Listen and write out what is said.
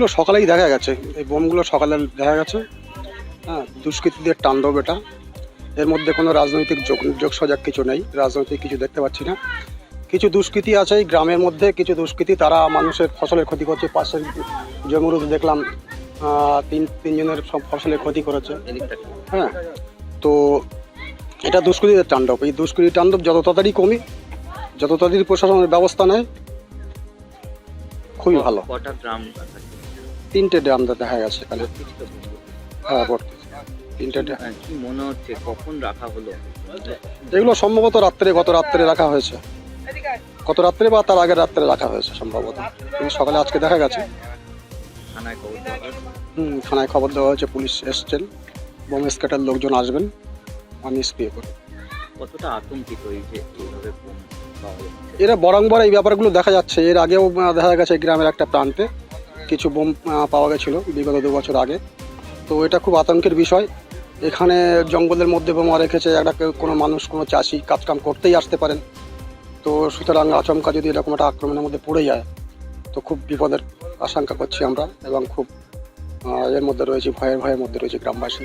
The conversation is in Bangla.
এগুলো সকালেই দেখা গেছে। এই বোমগুলো সকালে দেখা গেছে। হ্যাঁ দুষ্কৃতীদের তাণ্ডব এটা। এর মধ্যে কোনো রাজনৈতিক যোগ যোগ সজাগ কিছু নেই। রাজনৈতিক কিছু দেখতে পাচ্ছি না। কিছু দুষ্কৃতী আছে এই গ্রামের মধ্যে, কিছু দুষ্কৃতী তারা মানুষের ফসলের ক্ষতি করছে। পাশের জমিরুদ দেখলাম তিন তিনজনের সব ফসলের ক্ষতি করেছে। হ্যাঁ তো এটা দুষ্কৃতীদের তাণ্ডব। এই দুষ্কৃতি তাণ্ডব যত তাড়াতাড়ি কমে, যত তাড়াতাড়ি প্রশাসনের ব্যবস্থা নেয়, খুবই ভালো। কটা গ্রাম তিনটে ড্রাম দেখা গেছে এখানে। হ্যাঁ ভর্তি তিনটে ড্রাম। কি মনে হচ্ছে কখন রাখা হলো? এগুলো সম্ভবত রাত্রে গত রাত্রে রাখা হয়েছে। গত রাত্রে বা তার আগের রাত্রে রাখা হয়েছে সম্ভবত। কিন্তু সকালে আজকে দেখা গেছে? হুম থানায় খবর দেওয়া হয়েছে পুলিশ এসছেন। বোম স্কেটার লোকজন আসবেন। আমি স্প্রে করি কতটা আতঙ্কিত এই যে এইভাবে বোম এরা বরংবার এই ব্যাপারগুলো দেখা যাচ্ছে। এর আগেও দেখা গেছে গ্রামের একটা প্রান্তে। কিছু বোম পাওয়া গেছিল বিগত দু বছর আগে। তো এটা খুব আতঙ্কের বিষয়। এখানে জঙ্গলের মধ্যে বোমা রেখেছে, একটা কোনো মানুষ, কোনো চাষি কাজকাম করতেই আসতে পারেন। তো সুতরাং আচমকা যদি এরকম একটা আক্রমণের মধ্যে পড়ে যায়, তো খুব বিপদের আশঙ্কা করছি আমরা এবং খুব এর মধ্যে রয়েছে, ভয়ের ভয়ের মধ্যে রয়েছে গ্রামবাসী।